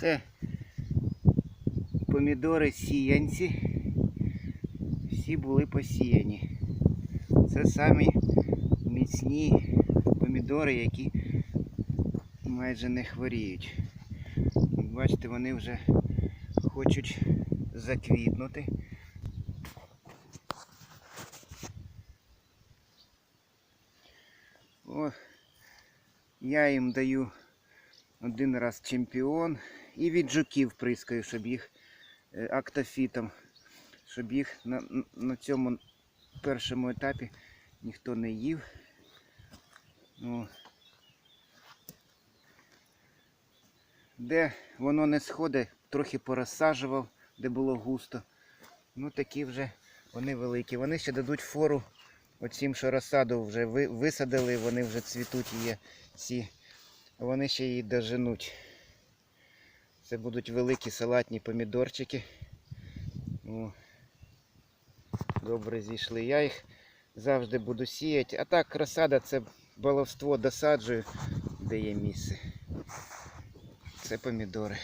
Це помідори сіянці. Всі були посіяні. Це самі міцні помідори, які майже не хворіють. Бачите, вони вже хочуть заквітнути. О, я їм даю один раз чемпіон і від жуків прискаю, щоб їх е, актофітом, щоб їх на, на цьому першому етапі ніхто не їв. Ну, де воно не сходить, трохи порозсаджував, де було густо. Ну такі вже вони великі. Вони ще дадуть фору оцім, що розсаду вже висадили, вони вже цвітуть є ці. Вони ще її доженуть. Це будуть великі салатні помідорчики. О, добре зійшли. Я їх завжди буду сіяти. А так розсада це баловство досаджую, де є місце. Це помідори.